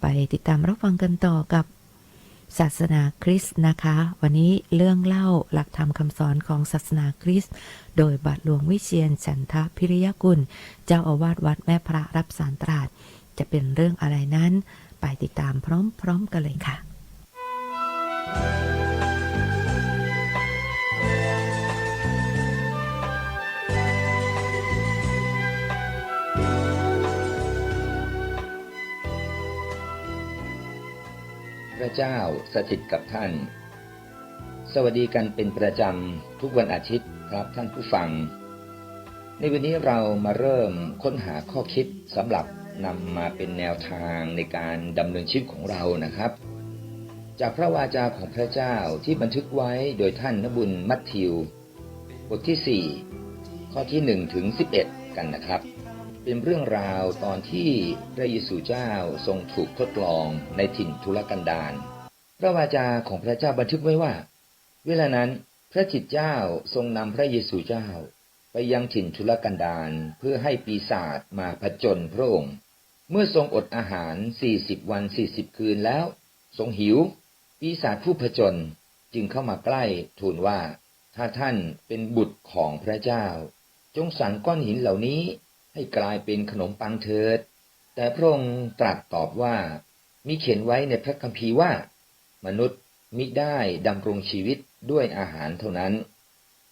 ไปติดตามรับฟังกันต่อกับ ศาสนาคริสต์นะคะ วันนี้เรื่องเล่าหลักธรรมคำสอนของศาสนาคริสต์โดยบาทหลวงวิเชียนฉันทะพิริยกุล เจ้าอาวาสวัดแม่พระรับสารตราดจะเป็นเรื่องอะไรนั้น ไปติดตามพร้อมๆกันเลยค่ะ พระเจ้าสถิตกับท่าน สวัสดีกันเป็นประจำทุกวันอาทิตย์ครับท่านผู้ฟัง ในวันนี้เรามาเริ่มค้นหาข้อคิดสำหรับนำมาเป็นแนวทางในการดำเนินชีวิตของเรานะครับ จากพระวาจาของพระเจ้าที่บันทึกไว้โดยท่านนบุญมัทธิว บทที่ 4 ข้อที่ 1 ถึง 11 กันนะครับ เป็นเรื่องราวตอนที่พระเยซูเจ้าทรงถูกทดลองในถิ่นทุรกันดารพระวาจาของพระเจ้าบันทึกไว้ว่า เวลานั้นพระจิตเจ้าทรงนำพระเยซูเจ้า ไปยังถิ่นทุรกันดารเพื่อให้ปีศาจมาผจญพระองค์ เมื่อทรงอดอาหารสี่สิบวันสี่สิบคืนแล้ว ทรงหิว ปีศาจผู้ผจญจึงเข้ามาใกล้ทูลว่า ถ้าท่านเป็นบุตรของพระเจ้า จงสั่งก้อนหินเหล่านี้ ให้กลายเป็นขนมปังเถิด แต่พระองค์ตรัสตอบว่ามีเขียนไว้ในพระคัมภีร์ว่า มนุษย์มิได้ดำรงชีวิตด้วยอาหารเท่านั้น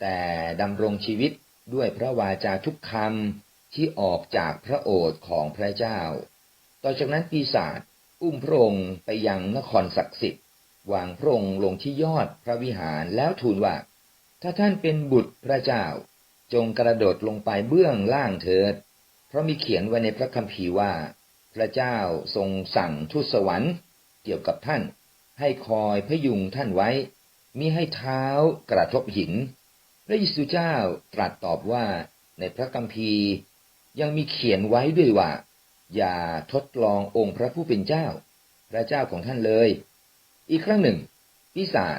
แต่ดำรงชีวิตด้วยพระวาจาทุกคำที่ออกจากพระโอษฐ์ของพระเจ้า ต่อจากนั้นปีศาจอุ้มพระองค์ไปยังนครศักดิ์สิทธิ์วางพระองค์ลงที่ยอดพระวิหารแล้วทูลว่า ถ้าท่านเป็นบุตรพระเจ้า จงกระโดดลงไปเบื้องล่างเถิด ราะมีเขียนไว้ในพระคัมภีร์ว่า พระเจ้าทรงสั่งทูตสวรรค์เกี่ยวกับท่าน ให้คอยพยุงท่านไว้ มิให้เท้ากระทบหิน พระเยซูเจ้าตรัสตอบว่าในพระคัมภีร์ ยังมีเขียนไว้ด้วยว่า อย่าทดลององค์พระผู้เป็นเจ้า พระเจ้าของท่านเลย อีกครั้งหนึ่งปีศาจ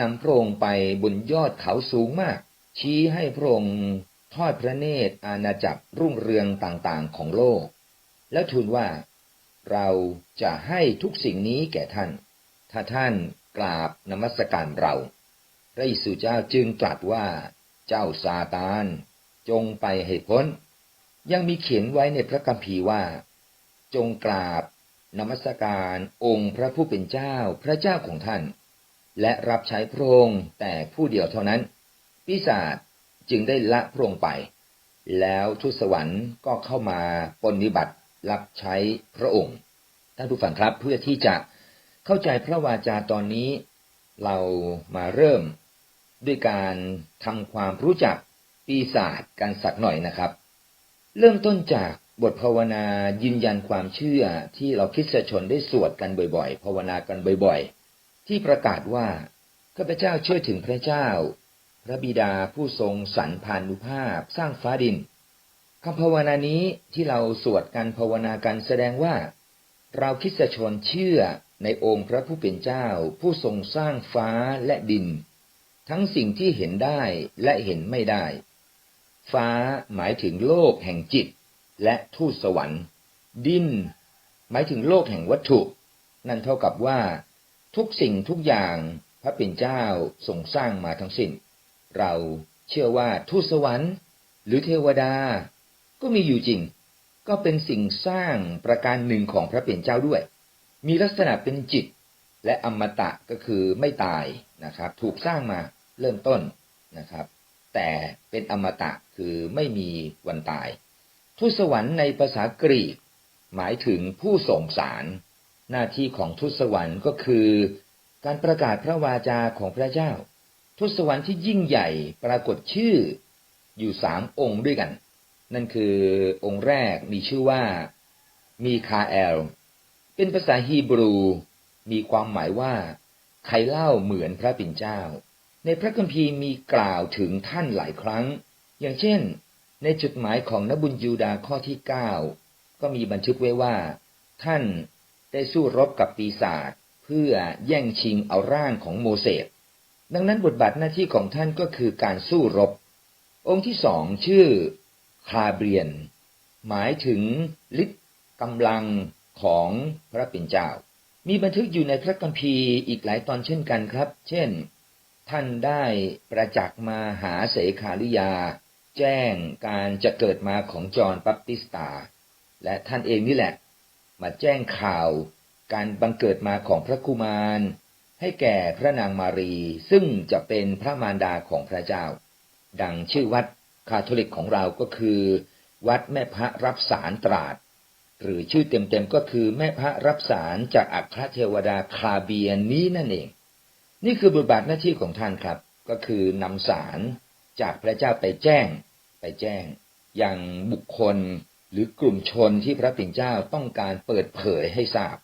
นำพระองค์ไปบนยอดเขาสูงมาก ชี้ให้พระองค์ ทอดพระเนตรอาณาจักรรุ่งเรืองต่างๆของโลก แล้วทูลว่าเราจะให้ทุกสิ่งนี้แก่ท่าน ถ้าท่านกราบนมัสการเราพระเยซูเจ้าจึงตรัสว่า เจ้าซาตาน จงไปให้พ้น ยังมีเขียนไว้ในพระคัมภีร์ว่า จงกราบนมัสการองค์พระผู้เป็นเจ้าพระเจ้าของท่าน และรับใช้พระองค์แต่ผู้เดียวเท่านั้น ปีศาจ จึงได้ละพระองค์ไป แล้วทูตสวรรค์ก็เข้ามาปฏิบัติรับใช้พระองค์ท่านผู้ฟังครับเพื่อที่จะเข้าใจพระวาจาตอนนี้ เรามาเริ่มด้วยการทำความรู้จักปีศาจกันสักหน่อยนะครับ เริ่มต้นจากบทภาวนายืนยันความเชื่อที่เราคริสตชนได้สวดกันบ่อยๆ ภาวนากันบ่อยๆ ที่ประกาศว่าข้าพเจ้าเชื่อถึงพระเจ้า พระบิดาผู้ทรงสรรพานุภาพสร้างฟ้าดินคำภาวนานี้ที่เราสวดกันภาวนากันแสดงว่า เราคริสตชนเชื่อในองค์พระผู้เป็นเจ้า ผู้ทรงสร้างฟ้าและดิน ทั้งสิ่งที่เห็นได้และเห็นไม่ได้ ฟ้าหมายถึงโลกแห่งจิต และทูตสวรรค์ ดิน หมายถึงโลกแห่งวัตถุ นั่นเท่ากับว่า ทุกสิ่งทุกอย่างพระเป็นเจ้าทรงสร้างมาทั้งสิ้น เราเชื่อว่าทูตสวรรค์ หรือเทวดา ก็มีอยู่จริง ก็เป็นสิ่งสร้างประการหนึ่งของพระเป็นเจ้าด้วย มีลักษณะเป็นจิต และอมตะก็คือไม่ตายนะครับ ถูกสร้างมาเริ่มต้นนะครับ แต่เป็นอมตะคือไม่มีวันตาย ทูตสวรรค์ในภาษากรีก หมายถึงผู้ส่งสาร หน้าที่ของทูตสวรรค์ก็คือ การประกาศพระวาจาของพระเจ้า ทูตสวรรค์ที่ยิ่งใหญ่ปรากฏชื่ออยู่สามองค์ด้วยกัน นั่นคือองค์แรกมีชื่อว่ามีคาเอล เป็นภาษาฮีบรู มีความหมายว่าใครเล่าเหมือนพระปิ่นเจ้า ในพระคัมภีร์มีกล่าวถึงท่านหลายครั้ง อย่างเช่น ในจดหมายของนบุญยูดาข้อที่เก้าก็มีบันทึกไว้ว่า ท่านได้สู้รบกับปีศาจเพื่อแย่งชิงเอาร่างของโมเสส ดังนั้นบทบาทหน้าที่ของท่านก็คือการสู้รบ องค์ที่สองชื่อคาเบียน หมายถึงฤทธิ์กำลังของพระเป็นเจ้า มีบันทึกอยู่ในพระคัมภีร์อีกหลายตอนเช่นกันครับ เช่น ท่านได้ประจักษ์มาหาเสขาลิยา แจ้งการจะเกิดมาของจอห์นบัพติสตา และท่านเองนี่แหละ มาแจ้งข่าวการบังเกิดมาของพระกุมาร ให้แก่พระนางมารีซึ่งจะเป็นพระมารดาของพระเจ้า ดังชื่อวัดคาทอลิกของเราก็คือ วัดแม่พระรับสารตราด หรือชื่อเต็มๆก็คือแม่พระรับสารจากอัครเทวดาคาเบียนนี้นั่นเอง นี่คือบทบาทหน้าที่ของท่านครับ ก็คือนำสารจากพระเจ้าไปแจ้ง ไปแจ้ง อยังบุคคลหรือกลุ่มชนที่พระปิ่นเจ้าต้องการเปิดเผยให้ทราบ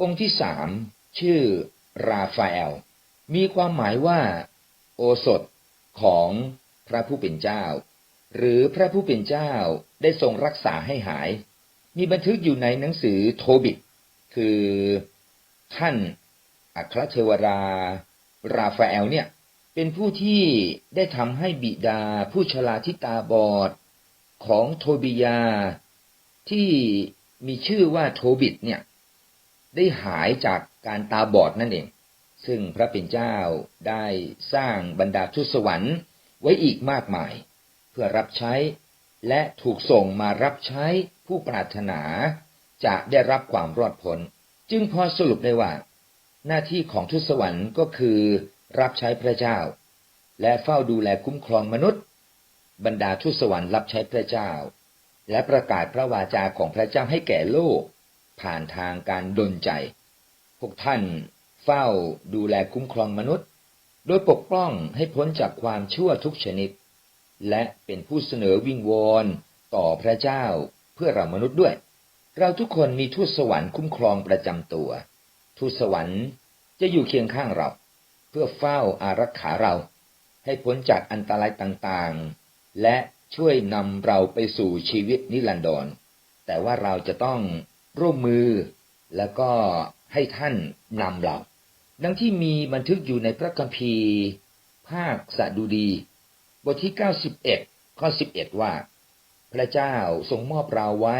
องค์ที่สามชื่อ ราฟาเอล มีความหมายว่า โอสถของพระผู้เป็นเจ้า หรือพระผู้เป็นเจ้าได้ทรงรักษาให้หาย มีบันทึกอยู่ในหนังสือโทบิต คือท่านอัครเทวรา ราฟาเอลเนี่ย เป็นผู้ที่ได้ทำให้บิดาผู้ชราที่ตาบอด ของโทบิยาที่มีชื่อว่าโทบิตเนี่ย ได้หายจากการตาบอดนั่นเอง ซึ่งพระเป็นเจ้าได้สร้างบรรดาทูตสวรรค์ไว้อีกมากมาย เพื่อรับใช้และถูกส่งมารับใช้ผู้ปรารถนา จะได้รับความรอดพ้น จึงพอสรุปได้ว่า หน้าที่ของทูตสวรรค์ก็คือรับใช้พระเจ้า และเฝ้าดูแลคุ้มครองมนุษย์ บรรดาทูตสวรรค์รับใช้พระเจ้า และประกาศพระวาจาของพระเจ้าให้แก่โลก ผ่านทางการดลใจ พวกท่านเฝ้าดูแลคุ้มครองมนุษย์ โดยปกป้องให้พ้นจากความชั่วทุกชนิด และเป็นผู้เสนอวิงวอนต่อพระเจ้าเพื่อเรามนุษย์ด้วย เราทุกคนมีทูตสวรรค์คุ้มครองประจำตัว ทูตสวรรค์จะอยู่เคียงข้างเรา เพื่อเฝ้าอารักขาเรา ให้พ้นจากอันตรายต่างๆ และช่วยนำเราไปสู่ชีวิตนิรันดร แต่ว่าเราจะต้อง ร่วมมือ แล้วก็ให้ท่านนำเรา ดังที่มีบันทึกอยู่ในพระคัมภีร์ภาคสดุดี บทที่ 91 ข้อ 11 ว่า พระเจ้าทรงมอบเราไว้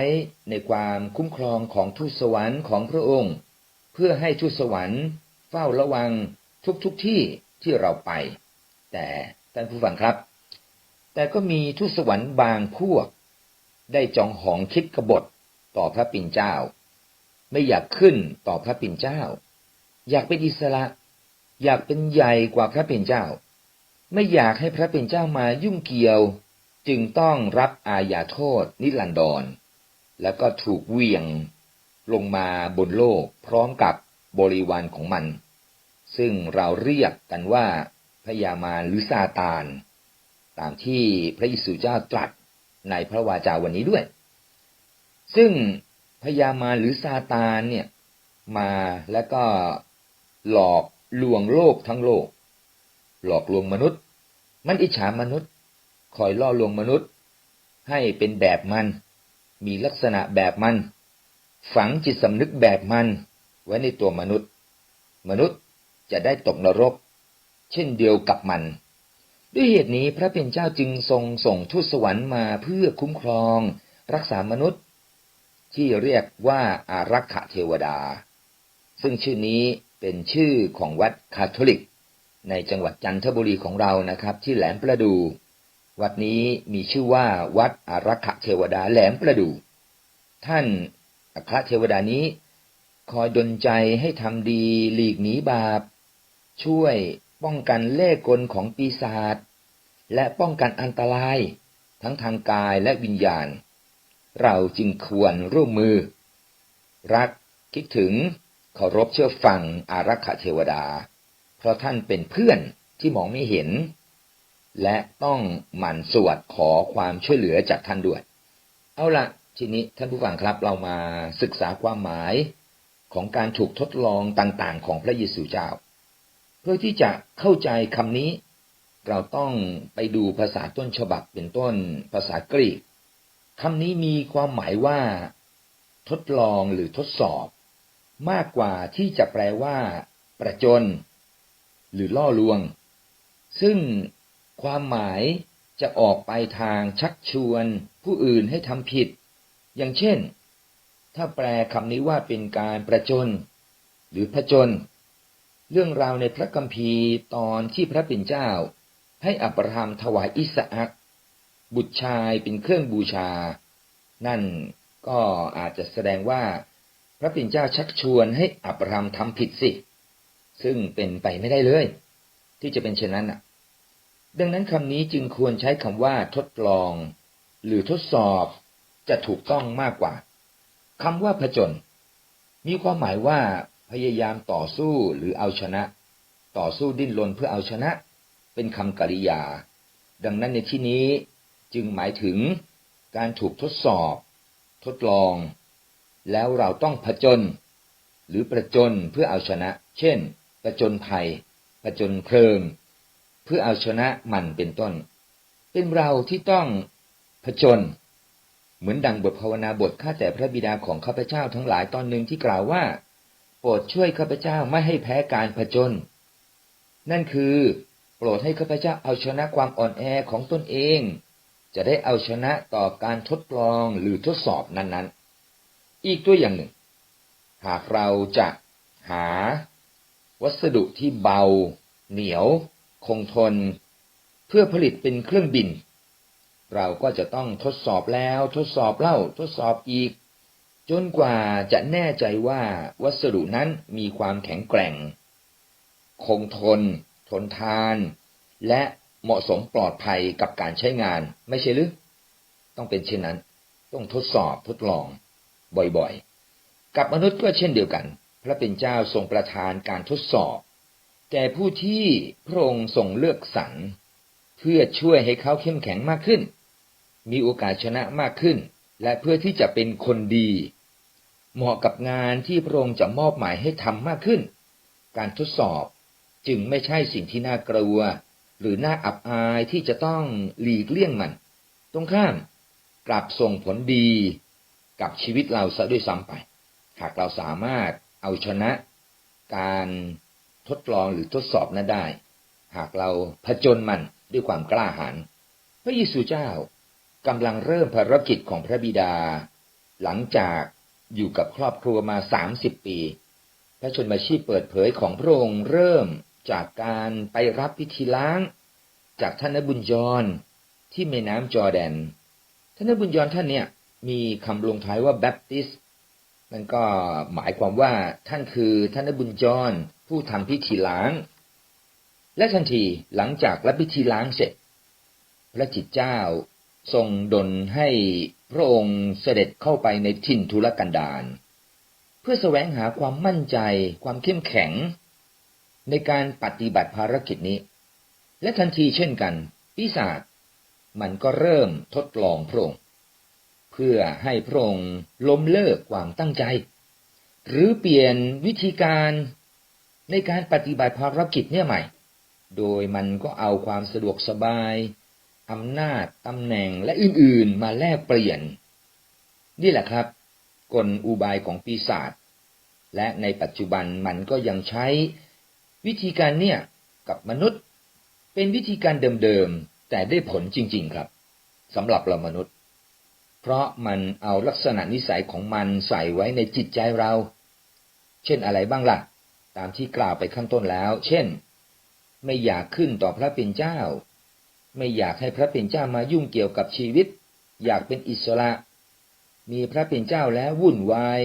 ในความคุ้มครองของทูตสวรรค์ของพระองค์ เพื่อให้ทูตสวรรค์เฝ้าระวังทุกทุกๆที่ที่เราไป แต่ท่านผู้ฟังครับ แต่ก็มีทูตสวรรค์บางพวก ได้จองหองคิดกบฏ ต่อพระปิ่นเจ้า ไม่อยากขึ้นต่อพระปิ่นเจ้า อยากเป็นอิสระ อยากเป็นใหญ่กว่าพระปิ่นเจ้า ไม่อยากให้พระปิ่นเจ้ามายุ่งเกี่ยว จึงต้องรับอาญาโทษนิรันดร แล้วก็ถูกเวียงลงมาบนโลกพร้อมกับบริวารของมัน ซึ่งเราเรียกกันว่าพยามารหรือซาตาน ตามที่พระเยซูเจ้าตรัสในพระวาจาวันนี้ด้วย ซึ่งพยามารหรือซาตานเนี่ยมาแล้วก็หลอกลวงโลกทั้งโลก หลอกลวงมนุษย์ มันอิจฉามนุษย์ คอยล่อลวงมนุษย์ ให้เป็นแบบมัน มีลักษณะแบบมัน ฝังจิตสำนึกแบบมันไว้ในตัวมนุษย์ มนุษย์จะได้ตกนรก เช่นเดียวกับมัน ด้วยเหตุนี้พระเป็นเจ้าจึงทรงส่งทูตสวรรค์มาเพื่อคุ้มครอง รักษามนุษย์ ที่เรียกว่าอารักขเทวดา ซึ่งชื่อนี้เป็นชื่อของวัดคาทอลิก ในจังหวัดจันทบุรีของเรานะครับ ที่แหลมประดู วัดนี้มีชื่อว่าวัดอารักขเทวดาแหลมประดู ท่านอัครเทวดานี้ คอยดลใจให้ทำดีหลีกหนีบาป ช่วยป้องกันเล่กลของปีศาจและป้องกันอันตราย ทั้งทางกายและวิญญาณ เราจึงควรร่วมมือ รักคิดถึงเคารพเชื่อฟังอารักขเทวดา เพราะท่านเป็นเพื่อนที่มองไม่เห็น และต้องหมั่นสวดขอความช่วยเหลือจากท่านด้วย เอาละทีนี้ท่านผู้ฟังครับเรามาศึกษาความหมายของการถูกทดลองต่างๆ ของพระเยซูเจ้า เพื่อที่จะเข้าใจคำนี้ เราต้องไปดูภาษาต้นฉบับเป็นต้นภาษากรีก คำนี้มีความหมายว่า ทดลองหรือทดสอบ มากกว่าที่จะแปลว่า ประจน หรือล่อลวง ซึ่งความหมายจะออกไปทางชักชวนผู้อื่นให้ทำผิด อย่างเช่น ถ้าแปลคำนี้ว่าเป็นการประจน หรือผจญเรื่องราวในพระคัมภีร์ตอนที่พระเป็นเจ้า ให้อับราฮัมถวายอิสอัก บุตรชายเป็นเครื่องบูชา นั่นก็อาจจะแสดงว่า พระเป็นเจ้าชักชวนให้อับราฮัมทำผิดสิ ซึ่งเป็นไปไม่ได้เลย ที่จะเป็นเช่นนั้นน่ะ ดังนั้นคำนี้จึงควรใช้คำว่าทดลอง หรือทดสอบจะถูกต้องมากกว่าคำว่าผจญมีความหมายว่าพยายามต่อสู้หรือเอาชนะ ต่อสู้ดิ้นรนเพื่อเอาชนะ เป็นคำกริยา ดังนั้นในที่นี้ จึงหมายถึงการถูกทดสอบ ทดลอง แล้วเราต้องผจญหรือประจนเพื่อเอาชนะ เช่น ประจนภัย ประจนเพลิง เพื่อเอาชนะมันเป็นต้น เป็นเราที่ต้องผจญเหมือนดังบทภาวนาบทข้าแต่พระบิดาของข้าพเจ้าทั้งหลายตอนหนึ่งที่กล่าวว่า โปรดช่วยข้าพเจ้าไม่ให้แพ้การผจญนั่นคือ โปรดให้ข้าพเจ้าเอาชนะความอ่อนแอของตนเอง จะได้เอาชนะต่อการทดลองหรือทดสอบนั้นๆ อีกตัวอย่างหนึ่ง หากเราจะหา วัสดุที่เบา เหนียว คงทน เพื่อผลิตเป็นเครื่องบิน เราก็จะต้องทดสอบแล้วทดสอบเล่าทดสอบอีก จนกว่าจะแน่ใจว่าวัสดุนั้นมีความแข็งแกร่ง คงทน ทนทาน และ เหมาะสมปลอดภัยกับการใช้งาน ไม่ใช่หรือต้องเป็นเช่นนั้น ต้องทดสอบทดลอง บ่อยๆ กับมนุษย์ก็เช่นเดียวกัน พระเป็นเจ้าทรงประทานการทดสอบ แก่ผู้ที่พระองค์ทรงเลือกสรรเพื่อช่วยให้เขาเข้มแข็งมากขึ้น มีโอกาสชนะมากขึ้น และเพื่อที่จะเป็นคนดี เหมาะกับงานที่พระองค์จะมอบหมายให้ทำมากขึ้น การทดสอบจึงไม่ใช่สิ่งที่น่ากลัว หรือน่าอับอายที่จะต้องหลีกเลี่ยงมัน ตรงข้ามกลับส่งผลดีกับชีวิตเราซะด้วยซ้ำไป หากเราสามารถเอาชนะการทดลองหรือทดสอบนั้นได้ หากเราผจญมันด้วยความกล้าหาญพระเยซูเจ้ากำลังเริ่มภารกิจของพระบิดา หลังจากอยู่กับครอบครัวมาสามสิบปี พระชนมาชีพเปิดเผยของพระองค์เริ่ม จากการไปรับพิธีล้าง จากท่านนบุญยรที่แม่น้ำจอร์แดน ท่านนบุญยรท่านเนี่ยมีคำลงท้ายว่าแบปติสนั่นก็หมายความว่าท่านคือท่านนบุญจรผู้ทำพิธีล้าง และทันทีหลังจากรับพิธีล้างเสร็จ พระจิตเจ้าทรงดลให้พระองค์เสด็จเข้าไปในถิ่นทุรกันดารเพื่อแสวงหาความมั่นใจ ความเข้มแข็ง ในการปฏิบัติภารกิจนี้ และทันทีเช่นกัน ปีศาจมันก็เริ่มทดลองพระองค์เพื่อให้พระองค์ล้มเลิกความตั้งใจ หรือเปลี่ยนวิธีการในการปฏิบัติภารกิจเนี่ยใหม่ โดยมันก็เอาความสะดวกสบายอำนาจตำแหน่งและอื่นๆมาแลกเปลี่ยน นี่แหละครับ กลอุบายของปีศาจและในปัจจุบันมันก็ยังใช้ วิธีการเนี่ยกับมนุษย์ เป็นวิธีการเดิมๆ แต่ได้ผลจริง ๆ ครับสำหรับเรามนุษย์ เพราะมันเอาลักษณะนิสัยของมันใส่ไว้ในจิตใจเรา เช่นอะไรบ้างล่ะ ตามที่กล่าวไปข้างต้นแล้ว เช่น ไม่อยากขึ้นต่อพระเป็นเจ้า ไม่อยากให้พระเป็นเจ้ามายุ่งเกี่ยวกับชีวิต อยากเป็นอิสระ มีพระเป็นเจ้าแล้ววุ่นวาย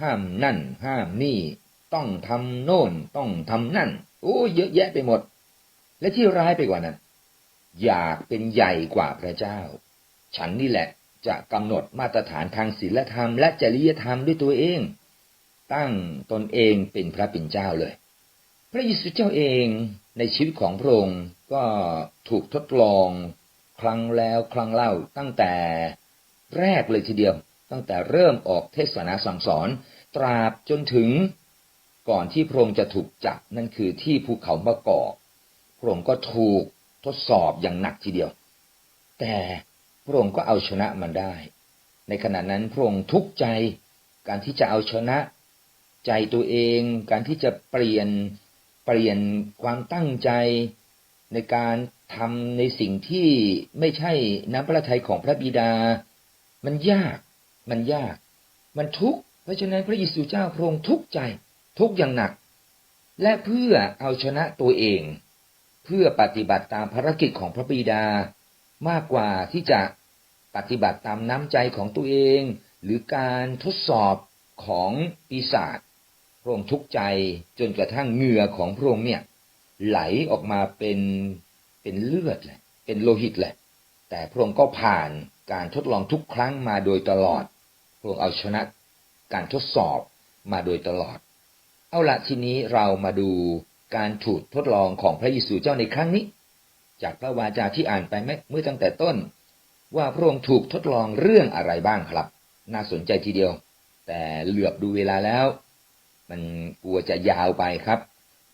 ห้ามนั่น ห้ามนี่ ต้องทำโน่นต้องทำนั่น โอ้เยอะแยะไปหมด และที่ร้ายไปกว่านั้น อยากเป็นใหญ่กว่าพระเจ้า ฉันนี่แหละจะกำหนดมาตรฐานทางศีลธรรมและจริยธรรมด้วยตัวเอง ตั้งตนเองเป็นพระเป็นเจ้าเลย พระเยซูเจ้าเองในชีวิตของพระองค์ก็ถูกทดลองครั้งแล้วครั้งเล่าตั้งแต่แรกเลยทีเดียว ตั้งแต่เริ่มออกเทศนาสั่งสอน ตราบจนถึง ก่อนที่พระองค์จะถูกจับนั่นคือที่ภูเขามะกอกพระองค์ก็ถูกทดสอบอย่างหนักทีเดียว แต่พระองค์ก็เอาชนะมันได้ ในขณะนั้นพระองค์ทุกข์ใจ การที่จะเอาชนะ ใจตัวเอง การที่จะเปลี่ยนเปลี่ยนความตั้งใจ ในการทำในสิ่งที่ไม่ใช่น้ำพระทัยของพระบิดา มันยาก มันยาก มันทุกข์ เพราะฉะนั้นพระเยซูเจ้าพระองค์ทุกข์ใจ ทุกอย่างหนัก และเพื่อเอาชนะตัวเอง เพื่อปฏิบัติตามภารกิจของพระบิดามากกว่าที่จะปฏิบัติตามน้ำใจของตัวเอง หรือการทดสอบของปีศาจพระองค์ทุกข์ใจจนกระทั่งเหงื่อของพระองค์เนี่ย ไหลออกมาเป็นเป็นเลือดแหละเป็นโลหิตแหละ แต่พระองค์ก็ผ่านการทดลองทุกครั้งมาโดยตลอด พระองค์เอาชนะการทดสอบมาโดยตลอด เอาละทีนี้เรามาดูการถูกทดลองของพระเยซูเจ้าในครั้งนี้ จากพระวาจาที่อ่านไปเมื่อตั้งแต่ต้น ว่าพระองค์ถูกทดลองเรื่องอะไรบ้างครับ น่าสนใจทีเดียว แต่เหลือบดูเวลาแล้ว มันกลัวจะยาวไปครับ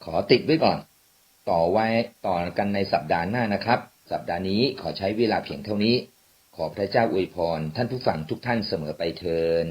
ขอติดไว้ก่อน ต่อไว้ต่อกันในสัปดาห์หน้านะครับ สัปดาห์นี้ขอใช้เวลาเพียงเท่านี้ ขอพระเจ้าอวยพรท่านผู้ฟังทุกท่านเสมอไปเทิน